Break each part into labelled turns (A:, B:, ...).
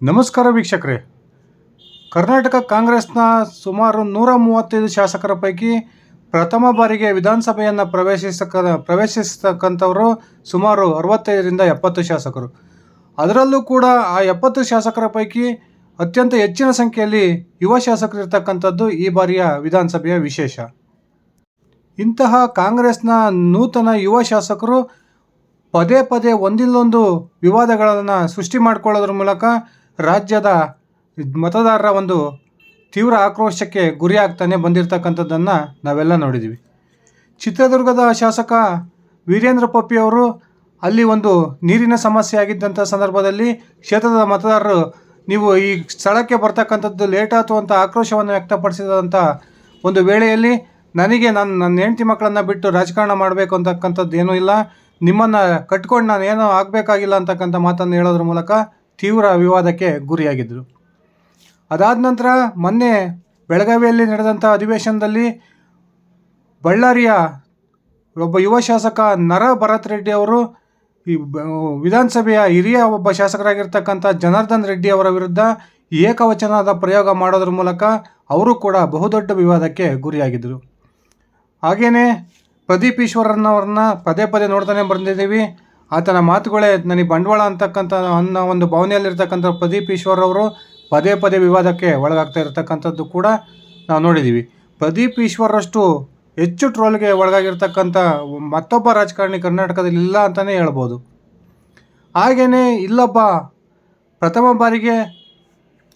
A: ನಮಸ್ಕಾರ ವೀಕ್ಷಕರೇ. ಕರ್ನಾಟಕ ಕಾಂಗ್ರೆಸ್ನ ಸುಮಾರು ನೂರ ಮೂವತ್ತೈದು ಶಾಸಕರ ಪೈಕಿ ಪ್ರಥಮ ಬಾರಿಗೆ ವಿಧಾನಸಭೆಯನ್ನು ಪ್ರವೇಶಿಸಕ, ಪ್ರವೇಶಿಸತಕ್ಕಂಥವರು ಸುಮಾರು ಅರವತ್ತೈದರಿಂದ ಎಪ್ಪತ್ತು ಶಾಸಕರು. ಅದರಲ್ಲೂ ಕೂಡ ಆ ಎಪ್ಪತ್ತು ಶಾಸಕರ ಪೈಕಿ ಅತ್ಯಂತ ಹೆಚ್ಚಿನ ಸಂಖ್ಯೆಯಲ್ಲಿ ಯುವ ಶಾಸಕರು ಇರ್ತಕ್ಕಂಥದ್ದು ಈ ಬಾರಿಯ ವಿಧಾನಸಭೆಯ ವಿಶೇಷ. ಇಂತಹ ಕಾಂಗ್ರೆಸ್ನ ನೂತನ ಯುವ ಶಾಸಕರು ಪದೇ ಪದೇ ಒಂದಿಲ್ಲೊಂದು ವಿವಾದಗಳನ್ನು ಸೃಷ್ಟಿ ಮಾಡಿಕೊಳ್ಳೋದ್ರ ಮೂಲಕ ರಾಜ್ಯದ ಮತದಾರರ ಒಂದು ತೀವ್ರ ಆಕ್ರೋಶಕ್ಕೆ ಗುರಿಯಾಗ್ತಾನೆ ಬಂದಿರತಕ್ಕಂಥದ್ದನ್ನು ನಾವೆಲ್ಲ ನೋಡಿದ್ದೀವಿ ಚಿತ್ರದುರ್ಗದ ಶಾಸಕ ವೀರೇಂದ್ರ ಪಪ್ಪಿ ಅವರು ಅಲ್ಲಿ ಒಂದು ನೀರಿನ ಸಮಸ್ಯೆ ಆಗಿದ್ದಂಥ ಸಂದರ್ಭದಲ್ಲಿ ಕ್ಷೇತ್ರದ ಮತದಾರರು, ನೀವು ಈ ಸ್ಥಳಕ್ಕೆ ಬರ್ತಕ್ಕಂಥದ್ದು ಲೇಟ್ ಆಯಿತು ಅಂತ ಆಕ್ರೋಶವನ್ನು ವ್ಯಕ್ತಪಡಿಸಿದಂಥ ಒಂದು ವೇಳೆಯಲ್ಲಿ, ನನಗೆ ನನ್ನ ನನ್ನ ಹೆಂಡತಿ ಮಕ್ಕಳನ್ನು ಬಿಟ್ಟು ರಾಜಕಾರಣ ಮಾಡಬೇಕು ಅಂತಕ್ಕಂಥದ್ದು ಏನೂ ಇಲ್ಲ. ನಿಮ್ಮನ್ನು ಕಟ್ಕೊಂಡು ನಾನು ಏನೂ ಆಗಬೇಕಾಗಿಲ್ಲ ಅಂತಕ್ಕಂಥ ಮಾತನ್ನು ಹೇಳೋದ್ರ ಮೂಲಕ ತೀವ್ರ ವಿವಾದಕ್ಕೆ ಗುರಿಯಾಗಿದ್ದರು. ಅದಾದ ನಂತರ ಮೊನ್ನೆ ಬೆಳಗಾವಿಯಲ್ಲಿ ನಡೆದಂಥ ಅಧಿವೇಶನದಲ್ಲಿ ಬಳ್ಳಾರಿಯ ಒಬ್ಬ ಯುವ ಶಾಸಕ ನರ ಭರತ್ ರೆಡ್ಡಿ ಅವರು ವಿಧಾನಸಭೆಯ ಹಿರಿಯ ಒಬ್ಬ ಶಾಸಕರಾಗಿರ್ತಕ್ಕಂಥ ಜನಾರ್ದನ್ ರೆಡ್ಡಿ ಅವರ ವಿರುದ್ಧ ಏಕವಚನದ ಪ್ರಯೋಗ ಮಾಡೋದ್ರ ಮೂಲಕ ಅವರು ಕೂಡ ಬಹುದೊಡ್ಡ ವಿವಾದಕ್ಕೆ ಗುರಿಯಾಗಿದ್ದರು. ಹಾಗೆಯೇ ಪ್ರದೀಪ್ ಈಶ್ವರನ್ನವ್ರನ್ನ ಪದೇ ಪದೇ ನೋಡ್ತಾನೆ ಬಂದಿದ್ದೀವಿ ಆತನ ಮಾತುಗಳೇ ನನಗೆ ಬಂಡವಾಳ ಅಂತಕ್ಕಂಥ ಅನ್ನೋ ಒಂದು ಭಾವನೆಯಲ್ಲಿರ್ತಕ್ಕಂಥ ಪ್ರದೀಪ್ ಈಶ್ವರ್ ಅವರು ಪದೇ ಪದೇ ವಿವಾದಕ್ಕೆ ಒಳಗಾಗ್ತಾ ಇರತಕ್ಕಂಥದ್ದು ಕೂಡ ನಾವು ನೋಡಿದ್ದೀವಿ ಪ್ರದೀಪ್ ಈಶ್ವರಷ್ಟು ಹೆಚ್ಚು ಟ್ರೋಲ್ಗೆ ಒಳಗಾಗಿರ್ತಕ್ಕಂಥ ಮತ್ತೊಬ್ಬ ರಾಜಕಾರಣಿ ಕರ್ನಾಟಕದಲ್ಲಿ ಇಲ್ಲ ಅಂತಲೇ ಹೇಳ್ಬೋದು. ಹಾಗೆಯೇ ಇಲ್ಲೊಬ್ಬ ಪ್ರಥಮ ಬಾರಿಗೆ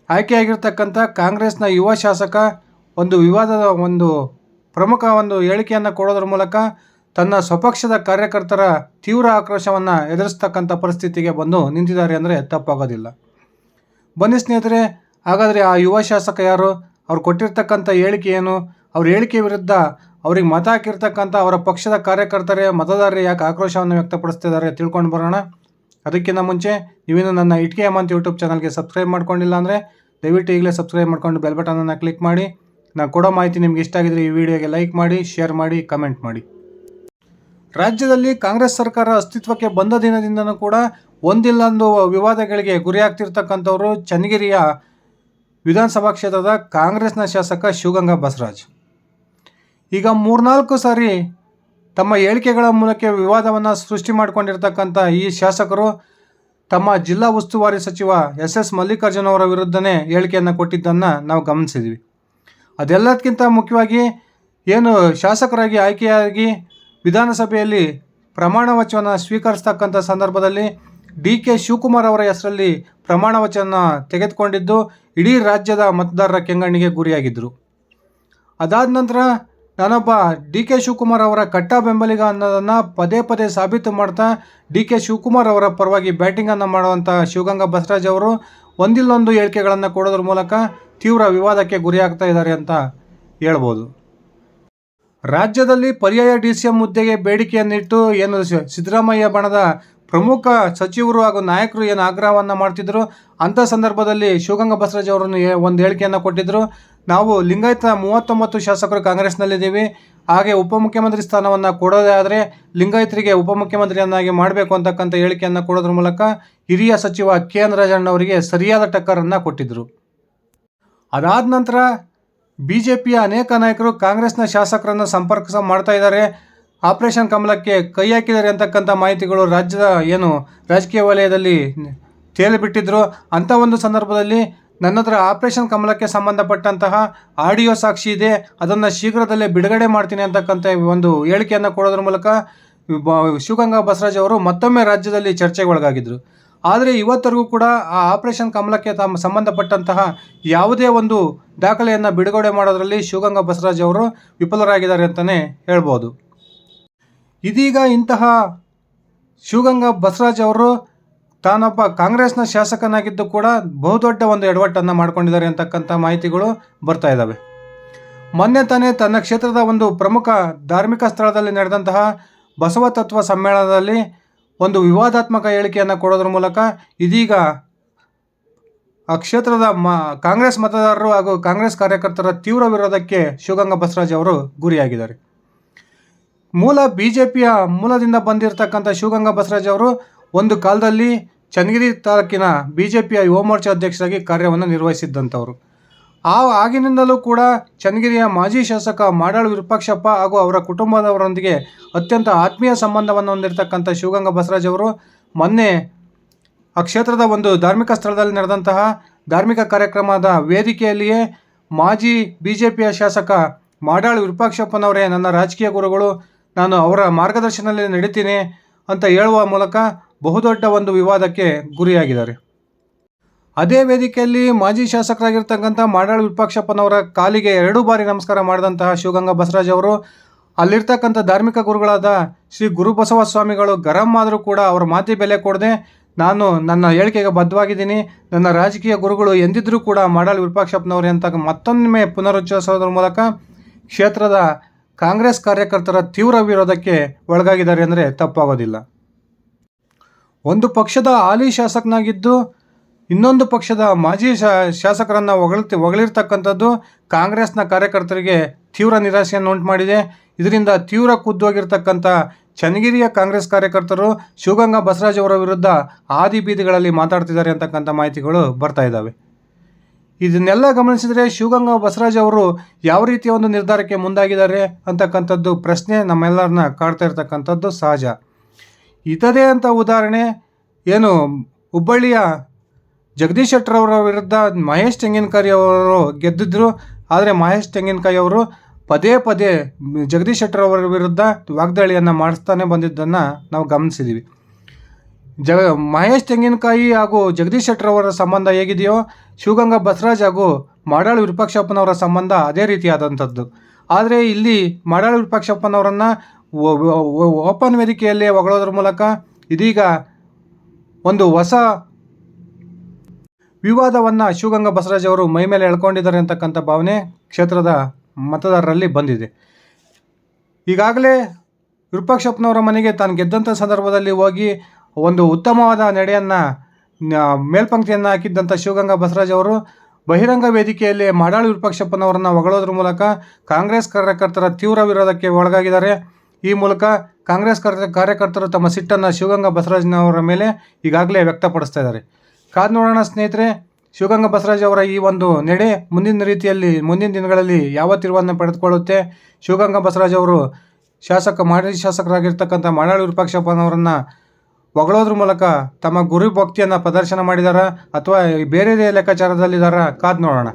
A: ಆಯ್ಕೆಯಾಗಿರ್ತಕ್ಕಂಥ ಕಾಂಗ್ರೆಸ್ನ ಯುವ ಶಾಸಕ ಒಂದು ವಿವಾದದ ಒಂದು ಪ್ರಮುಖ ಒಂದು ಹೇಳಿಕೆಯನ್ನು ಕೊಡೋದ್ರ ಮೂಲಕ ತನ್ನ ಸ್ವಪಕ್ಷದ ಕಾರ್ಯಕರ್ತರ ತೀವ್ರ ಆಕ್ರೋಶವನ್ನು ಎದುರಿಸ್ತಕ್ಕಂಥ ಪರಿಸ್ಥಿತಿಗೆ ಬಂದು ನಿಂತಿದ್ದಾರೆ ಅಂದರೆ ತಪ್ಪಾಗೋದಿಲ್ಲ. ಬನ್ನಿ ಸ್ನೇಹಿತರೆ, ಹಾಗಾದರೆ ಆ ಯುವ ಶಾಸಕ ಯಾರು? ಅವ್ರು ಕೊಟ್ಟಿರ್ತಕ್ಕಂಥ ಹೇಳಿಕೆ ಏನು? ಅವ್ರ ಹೇಳಿಕೆ ವಿರುದ್ಧ ಅವ್ರಿಗೆ ಮತ ಹಾಕಿರ್ತಕ್ಕಂಥ ಅವರ ಪಕ್ಷದ ಕಾರ್ಯಕರ್ತರೇ, ಮತದಾರರೇ ಯಾಕೆ ಆಕ್ರೋಶವನ್ನು ವ್ಯಕ್ತಪಡಿಸ್ತಿದ್ದಾರೆ ತಿಳ್ಕೊಂಡು ಬರೋಣ. ಅದಕ್ಕಿಂತ ಮುಂಚೆ ನೀವೇನು ನನ್ನ ಇಟ್ಕೆ ಅಮಂತ್ ಯೂಟ್ಯೂಬ್ ಚಾನಲ್ಗೆ ಸಬ್ಸ್ಕ್ರೈಬ್ ಮಾಡ್ಕೊಂಡಿಲ್ಲ ಅಂದರೆ ದಯವಿಟ್ಟು ಈಗಲೇ ಸಬ್ಸ್ಕ್ರೈಬ್ ಮಾಡ್ಕೊಂಡು ಬೆಲ್ ಬಟನನ್ನು ಕ್ಲಿಕ್ ಮಾಡಿ. ನಾನು ಕೊಡೋ ಮಾಹಿತಿ ನಿಮ್ಗೆ ಇಷ್ಟ ಆಗಿದ್ರೆ ಈ ವಿಡಿಯೋಗೆ ಲೈಕ್ ಮಾಡಿ ಶೇರ್ ಮಾಡಿ ಕಮೆಂಟ್ ಮಾಡಿ. ರಾಜ್ಯದಲ್ಲಿ ಕಾಂಗ್ರೆಸ್ ಸರ್ಕಾರ ಅಸ್ತಿತ್ವಕ್ಕೆ ಬಂದ ದಿನದಿಂದನೂ ಕೂಡ ಒಂದಿಲ್ಲೊಂದು ವಿವಾದಗಳಿಗೆ ಗುರಿಯಾಗ್ತಿರ್ತಕ್ಕಂಥವರು ಚನ್ನಗಿರಿಯ ವಿಧಾನಸಭಾ ಕ್ಷೇತ್ರದ ಕಾಂಗ್ರೆಸ್ನ ಶಾಸಕ ಶಿವಗಂಗಾ ಬಸವರಾಜ್. ಈಗ ಮೂರ್ನಾಲ್ಕು ಸಾರಿ ತಮ್ಮ ಹೇಳಿಕೆಗಳ ಮೂಲಕ ವಿವಾದವನ್ನು ಸೃಷ್ಟಿ ಮಾಡಿಕೊಂಡಿರ್ತಕ್ಕಂಥ ಈ ಶಾಸಕರು ತಮ್ಮ ಜಿಲ್ಲಾ ಉಸ್ತುವಾರಿ ಸಚಿವ ಎಸ್ ಎಸ್ ಮಲ್ಲಿಕಾರ್ಜುನ್ ಅವರ ವಿರುದ್ಧನೇ ಹೇಳಿಕೆಯನ್ನು ಕೊಟ್ಟಿದ್ದನ್ನು ನಾವು ಗಮನಿಸಿದ್ವಿ. ಅದೆಲ್ಲದಕ್ಕಿಂತ ಮುಖ್ಯವಾಗಿ ಏನು ಶಾಸಕರಾಗಿ ಆಯ್ಕೆಯಾಗಿ ವಿಧಾನಸಭೆಯಲ್ಲಿ ಪ್ರಮಾಣ ವಚನ ಸ್ವೀಕರಿಸ್ತಕ್ಕಂಥ ಸಂದರ್ಭದಲ್ಲಿ ಡಿ ಕೆ ಶಿವಕುಮಾರ್ ಅವರ ಹೆಸರಲ್ಲಿ ಪ್ರಮಾಣ ವಚನ ತೆಗೆದುಕೊಂಡಿದ್ದು, ಇಡೀ ರಾಜ್ಯದ ಮತದಾರರ ಕೆಂಗಣ್ಣಿಗೆ ಗುರಿಯಾಗಿದ್ದರು. ಅದಾದ ನಂತರ ನಾನೊಬ್ಬ ಡಿ ಕೆ ಶಿವಕುಮಾರ್ ಅವರ ಕಟ್ಟ ಬೆಂಬಲಿಗ ಅನ್ನೋದನ್ನು ಪದೇ ಪದೇ ಸಾಬೀತು ಮಾಡ್ತಾ ಡಿ ಕೆ ಶಿವಕುಮಾರ್ ಅವರ ಪರವಾಗಿ ಬ್ಯಾಟಿಂಗನ್ನು ಮಾಡುವಂಥ ಶಿವಗಂಗಾ ಬಸವರಾಜ್ ಅವರು ಒಂದಿಲ್ಲೊಂದು ಹೇಳಿಕೆಗಳನ್ನು ಕೊಡೋದ್ರ ಮೂಲಕ ತೀವ್ರ ವಿವಾದಕ್ಕೆ ಗುರಿಯಾಗ್ತಾ ಇದ್ದಾರೆ ಅಂತ ಹೇಳ್ಬೋದು. ರಾಜ್ಯದಲ್ಲಿ ಪರ್ಯಾಯ ಡಿ ಸಿ ಎಂ ಹುದ್ದೆಗೆ ಬೇಡಿಕೆಯನ್ನಿಟ್ಟು ಏನು ಸಿದ್ದರಾಮಯ್ಯ ಬಣದ ಪ್ರಮುಖ ಸಚಿವರು ಹಾಗೂ ನಾಯಕರು ಏನು ಆಗ್ರಹವನ್ನು ಮಾಡ್ತಿದ್ರು ಅಂಥ ಸಂದರ್ಭದಲ್ಲಿ ಶಿವಗಂಗ ಬಸವರಾಜ್ ಅವರನ್ನು ಒಂದು ಹೇಳಿಕೆಯನ್ನು ಕೊಟ್ಟಿದ್ದರು ನಾವು ಲಿಂಗಾಯತ ಮೂವತ್ತೊಂಬತ್ತು ಶಾಸಕರು ಕಾಂಗ್ರೆಸ್ನಲ್ಲಿದ್ದೀವಿ. ಹಾಗೆ ಉಪಮುಖ್ಯಮಂತ್ರಿ ಸ್ಥಾನವನ್ನು ಕೊಡೋದೇ ಆದರೆ ಲಿಂಗಾಯತರಿಗೆ ಉಪಮುಖ್ಯಮಂತ್ರಿಯನ್ನಾಗಿ ಮಾಡಬೇಕು ಅಂತಕ್ಕಂಥ ಹೇಳಿಕೆಯನ್ನು ಕೊಡೋದ್ರ ಮೂಲಕ ಹಿರಿಯ ಸಚಿವ ಕೆ ಎನ್ ರಾಜಣ್ಣ ಅವರಿಗೆ ಸರಿಯಾದ ಟಕ್ಕರನ್ನು ಕೊಟ್ಟಿದ್ದರು ಅದಾದ ನಂತರ ಬಿ ಜೆ ಪಿಯ ಅನೇಕ ನಾಯಕರು ಕಾಂಗ್ರೆಸ್ನ ಶಾಸಕರನ್ನು ಸಂಪರ್ಕ ಮಾಡ್ತಾ ಇದ್ದಾರೆ. ಆಪರೇಷನ್ ಕಮಲಕ್ಕೆ ಕೈ ಹಾಕಿದ್ದಾರೆ ಅಂತಕ್ಕಂಥ ಮಾಹಿತಿಗಳು ರಾಜ್ಯದ ಏನು ರಾಜಕೀಯ ವಲಯದಲ್ಲಿ ತೇಲಿಬಿಟ್ಟಿದ್ರು ಅಂಥ ಒಂದು ಸಂದರ್ಭದಲ್ಲಿ ನನ್ನ ಹತ್ರ ಆಪರೇಷನ್ ಕಮಲಕ್ಕೆ ಸಂಬಂಧಪಟ್ಟಂತಹ ಆಡಿಯೋ ಸಾಕ್ಷಿ ಇದೆ. ಅದನ್ನು ಶೀಘ್ರದಲ್ಲೇ ಬಿಡುಗಡೆ ಮಾಡ್ತೀನಿ ಅಂತಕ್ಕಂಥ ಒಂದು ಹೇಳಿಕೆಯನ್ನು ಕೊಡೋದ್ರ ಮೂಲಕ ಶಿವಗಂಗಾ ಬಸವರಾಜ್ ಅವರು ಮತ್ತೊಮ್ಮೆ ರಾಜ್ಯದಲ್ಲಿ ಚರ್ಚೆಗೆ ಒಳಗಾಗಿದ್ದರು ಆದರೆ ಇವತ್ತರೆಗೂ ಕೂಡ ಆ ಆಪರೇಷನ್ ಕಮಲಕ್ಕೆ ತಮ್ಮ ಸಂಬಂಧಪಟ್ಟಂತಹ ಯಾವುದೇ ಒಂದು ದಾಖಲೆಯನ್ನು ಬಿಡುಗಡೆ ಮಾಡೋದರಲ್ಲಿ ಶಿವಗಂಗಾ ಬಸವರಾಜ್ ಅವರು ವಿಫಲರಾಗಿದ್ದಾರೆ ಅಂತಲೇ ಹೇಳ್ಬೋದು. ಇದೀಗ ಇಂತಹ ಶಿವಗಂಗಾ ಬಸವರಾಜ್ ಅವರು ತಾನೊಬ್ಬ ಕಾಂಗ್ರೆಸ್ನ ಶಾಸಕನಾಗಿದ್ದು ಕೂಡ ಬಹುದೊಡ್ಡ ಒಂದು ಎಡವಟ್ಟನ್ನು ಮಾಡಿಕೊಂಡಿದ್ದಾರೆ ಅಂತಕ್ಕಂಥ ಮಾಹಿತಿಗಳು ಬರ್ತಾ ಇದ್ದಾವೆ ಮೊನ್ನೆ ತಾನೇ ತನ್ನ ಕ್ಷೇತ್ರದ ಒಂದು ಪ್ರಮುಖ ಧಾರ್ಮಿಕ ಸ್ಥಳದಲ್ಲಿ ನಡೆದಂತಹ ಬಸವ ತತ್ವ ಸಮ್ಮೇಳನದಲ್ಲಿ ಒಂದು ವಿವಾದಾತ್ಮಕ ಹೇಳಿಕೆಯನ್ನು ಕೊಡೋದ್ರ ಮೂಲಕ ಇದೀಗ ಆ ಕ್ಷೇತ್ರದ ಮ, ಕಾಂಗ್ರೆಸ್ ಮತದಾರರು ಹಾಗೂ ಕಾಂಗ್ರೆಸ್ ಕಾರ್ಯಕರ್ತರ ತೀವ್ರ ವಿರೋಧಕ್ಕೆ ಶಿವಗಂಗಾ ಬಸವರಾಜ್ ಅವರು ಗುರಿಯಾಗಿದ್ದಾರೆ. ಮೂಲ ಬಿ ಜೆ ಪಿಯ ಮೂಲದಿಂದ ಬಂದಿರತಕ್ಕಂಥ ಶಿವಗಂಗಾ ಬಸವರಾಜ್ ಅವರು ಒಂದು ಕಾಲದಲ್ಲಿ ಚನ್ನಗಿರಿ ತಾಲೂಕಿನ ಬಿ ಜೆ ಪಿಯ ಯುವ ಮೋರ್ಚಾ ಅಧ್ಯಕ್ಷರಾಗಿ ಕಾರ್ಯವನ್ನು ನಿರ್ವಹಿಸಿದ್ದಂಥವ್ರು. ಆ ಆಗಿನಿಂದಲೂ ಕೂಡ ಚನ್ನಗಿರಿಯ ಮಾಜಿ ಶಾಸಕ ಮಾಡಾಳು ವಿರೂಪಾಕ್ಷಪ್ಪ ಹಾಗೂ ಅವರ ಕುಟುಂಬದವರೊಂದಿಗೆ ಅತ್ಯಂತ ಆತ್ಮೀಯ ಸಂಬಂಧವನ್ನು ಹೊಂದಿರತಕ್ಕಂಥ ಶಿವಗಂಗಾ ಬಸವರಾಜ್ ಅವರು ಮೊನ್ನೆ ಆ ಕ್ಷೇತ್ರದ ಒಂದು ಧಾರ್ಮಿಕ ಸ್ಥಳದಲ್ಲಿ ನಡೆದಂತಹ ಧಾರ್ಮಿಕ ಕಾರ್ಯಕ್ರಮದ ವೇದಿಕೆಯಲ್ಲಿಯೇ ಮಾಜಿ ಬಿ ಜೆ ಪಿಯ ಶಾಸಕ ಮಾಡಾಳು ವಿರೂಪಾಕ್ಷಪ್ಪನವರೇ ನನ್ನ ರಾಜಕೀಯ ಗುರುಗಳು, ನಾನು ಅವರ ಮಾರ್ಗದರ್ಶನದಲ್ಲಿ ನಡೀತೀನಿ ಅಂತ ಹೇಳುವ ಮೂಲಕ ಬಹುದೊಡ್ಡ ಒಂದು ವಿವಾದಕ್ಕೆ ಗುರಿಯಾಗಿದ್ದಾರೆ. ಅದೇ ವೇದಿಕೆಯಲ್ಲಿ ಮಾಜಿ ಶಾಸಕರಾಗಿರ್ತಕ್ಕಂಥ ಮಾಡಾಳು ವಿಪಕ್ಷಪ್ಪನವರ ಕಾಲಿಗೆ ಎರಡು ಬಾರಿ ನಮಸ್ಕಾರ ಮಾಡಿದಂತಹ ಶಿವಗಂಗಾ ಬಸವರಾಜ್ ಅವರು, ಅಲ್ಲಿರ್ತಕ್ಕಂಥ ಧಾರ್ಮಿಕ ಗುರುಗಳಾದ ಶ್ರೀ ಗುರುಬಸವ ಸ್ವಾಮಿಗಳು ಗರಂ ಆದರೂ ಕೂಡ ಅವರ ಮಾತಿ ಬೆಲೆ ಕೊಡದೆ ನಾನು ನನ್ನ ಹೇಳಿಕೆಗೆ ಬದ್ಧವಾಗಿದ್ದೀನಿ. ನನ್ನ ರಾಜಕೀಯ ಗುರುಗಳು ಎಂದಿದ್ರೂ ಕೂಡ ಮಾಡಾಳು ವಿರೂಪಾಕ್ಷಪ್ಪನವರೇ ಅಂತ ಮತ್ತೊಮ್ಮೆ ಪುನರುಚ್ಚರಿಸೋದ್ರ ಮೂಲಕ ಕ್ಷೇತ್ರದ ಕಾಂಗ್ರೆಸ್ ಕಾರ್ಯಕರ್ತರ ತೀವ್ರ ವಿರೋಧಕ್ಕೆ ಒಳಗಾಗಿದ್ದಾರೆ ಅಂದರೆ ತಪ್ಪಾಗೋದಿಲ್ಲ. ಒಂದು ಪಕ್ಷದ ಹಾಲಿ ಶಾಸಕನಾಗಿದ್ದು ಇನ್ನೊಂದು ಪಕ್ಷದ ಮಾಜಿ ಶಾಸಕರನ್ನು ಹೊಗಳ್ತಿ, ಹೊಗಳಿರ್ತಕ್ಕಂಥದ್ದು ಕಾಂಗ್ರೆಸ್ನ ಕಾರ್ಯಕರ್ತರಿಗೆ ತೀವ್ರ ನಿರಾಸೆಯನ್ನು ಉಂಟು ಮಾಡಿದೆ ಇದರಿಂದ ತೀವ್ರ ಖುದ್ದೋಗಿರ್ತಕ್ಕಂಥ ಚನ್ನಗಿರಿಯ ಕಾಂಗ್ರೆಸ್ ಕಾರ್ಯಕರ್ತರು ಶಿವಗಂಗಾ ಬಸವರಾಜ್ ಅವರ ವಿರುದ್ಧ ಆದಿ ಬೀದಿಗಳಲ್ಲಿ ಮಾತಾಡ್ತಿದ್ದಾರೆ ಅಂತಕ್ಕಂಥ ಮಾಹಿತಿಗಳು ಬರ್ತಾ ಇದ್ದಾವೆ. ಇದನ್ನೆಲ್ಲ ಗಮನಿಸಿದರೆ ಶಿವಗಂಗಾ ಬಸವರಾಜ್ ಅವರು ಯಾವ ರೀತಿಯ ಒಂದು ನಿರ್ಧಾರಕ್ಕೆ ಮುಂದಾಗಿದ್ದಾರೆ ಅಂತಕ್ಕಂಥದ್ದು ಪ್ರಶ್ನೆ ನಮ್ಮೆಲ್ಲರನ್ನ ಕಾಡ್ತಾ ಇರ್ತಕ್ಕಂಥದ್ದು ಸಹಜ. ಇತದೇ ಅಂತ ಉದಾಹರಣೆ ಏನು ಹುಬ್ಬಳ್ಳಿಯ ಜಗದೀಶ್ ಶೆಟ್ಟರ್ ಅವರ ವಿರುದ್ಧ ಮಹೇಶ್ ತೆಂಗಿನಕಾಯಿ ಅವರು ಗೆದ್ದಿದ್ರು. ಆದರೆ ಮಹೇಶ್ ತೆಂಗಿನಕಾಯಿ ಅವರು ಪದೇ ಪದೇ ಜಗದೀಶ್ ಶೆಟ್ಟರ್ ಅವರ ವಿರುದ್ಧ ವಾಗ್ದಾಳಿಯನ್ನು ಮಾಡಿಸ್ತಾನೆ ಬಂದಿದ್ದನ್ನು ನಾವು ಗಮನಿಸಿದ್ದೀವಿ ಜಗ, ಮಹೇಶ್ ತೆಂಗಿನಕಾಯಿ ಹಾಗೂ ಜಗದೀಶ್ ಶೆಟ್ಟರ್ ಅವರ ಸಂಬಂಧ ಹೇಗಿದೆಯೋ, ಶಿವಗಂಗಾ ಬಸವರಾಜ್ ಹಾಗೂ ಮಾಡಾಳು ವಿರೂಪಾಕ್ಷಪ್ಪನವರ ಸಂಬಂಧ ಅದೇ ರೀತಿಯಾದಂಥದ್ದು. ಆದರೆ ಇಲ್ಲಿ ಮಾಡಾಳು ವಿರೂಪಾಕ್ಷಪ್ಪನವರನ್ನು ಓಪನ್ ವೇದಿಕೆಯಲ್ಲಿ ಹೊಗಳೋದ್ರ ಮೂಲಕ ಇದೀಗ ಒಂದು ಹೊಸ ವಿವಾದವನ್ನು ಶಿವಗಂಗಾ ಬಸವರಾಜ್ ಅವರು ಮೈ ಮೇಲೆ ಎಳ್ಕೊಂಡಿದ್ದಾರೆ ಅಂತಕ್ಕಂಥ ಭಾವನೆ ಕ್ಷೇತ್ರದ ಮತದಾರರಲ್ಲಿ ಬಂದಿದೆ. ಈಗಾಗಲೇ ವಿರೂಪಾಕ್ಷಪ್ಪನವರ ಮನೆಗೆ ತಾನು ಗೆದ್ದಂಥ ಸಂದರ್ಭದಲ್ಲಿ ಹೋಗಿ ಒಂದು ಉತ್ತಮವಾದ ನಡೆಯನ್ನು ಮೇಲ್ಪಂಕ್ತಿಯನ್ನು ಹಾಕಿದ್ದಂಥ ಶಿವಗಂಗಾ ಬಸವರಾಜ್ ಅವರು ಬಹಿರಂಗ ವೇದಿಕೆಯಲ್ಲಿ ಮಾಡಾಳು ವಿರೂಪಾಕ್ಷಪ್ಪನವರನ್ನು ಹೊಗಳೋದ್ರ ಮೂಲಕ ಕಾಂಗ್ರೆಸ್ ಕಾರ್ಯಕರ್ತರ ತೀವ್ರ ವಿರೋಧಕ್ಕೆ ಒಳಗಾಗಿದ್ದಾರೆ. ಈ ಮೂಲಕ ಕಾಂಗ್ರೆಸ್ ಕಾರ್ಯ ಕಾರ್ಯಕರ್ತರು ತಮ್ಮ ಸಿಟ್ಟನ್ನು ಶಿವಗಂಗಾ ಬಸವರಾಜ್ನವರ ಮೇಲೆ ಈಗಾಗಲೇ ವ್ಯಕ್ತಪಡಿಸ್ತಾ ಇದ್ದಾರೆ. ಕಾದು ನೋಡೋಣ ಸ್ನೇಹಿತರೆ, ಶಿವಗಂಗಾ ಬಸವರಾಜ್ ಅವರ ಈ ಒಂದು ನಡೆ ಮುಂದಿನ ರೀತಿಯಲ್ಲಿ, ಮುಂದಿನ ದಿನಗಳಲ್ಲಿ ಯಾವ ತಿರುವನ್ನು ಪಡೆದುಕೊಳ್ಳುತ್ತೆ? ಶಿವಗಂಗಾ ಬಸವರಾಜ್ ಅವರು ಶಾಸಕ ಮಾಜಿ ಶಾಸಕರಾಗಿರ್ತಕ್ಕಂಥ ಮಾಡಾಳು ವಿರೂಪಾಕ್ಷಪ್ಪನವರನ್ನು ಹೊಗಳೋದ್ರ ಮೂಲಕ ತಮ್ಮ ಗುರು ಭಕ್ತಿಯನ್ನು ಪ್ರದರ್ಶನ ಮಾಡಿದಾರ ಅಥವಾ ಬೇರೆ ಲೆಕ್ಕಾಚಾರದಲ್ಲಿದ್ದಾರ ಕಾದ್ ನೋಡೋಣ.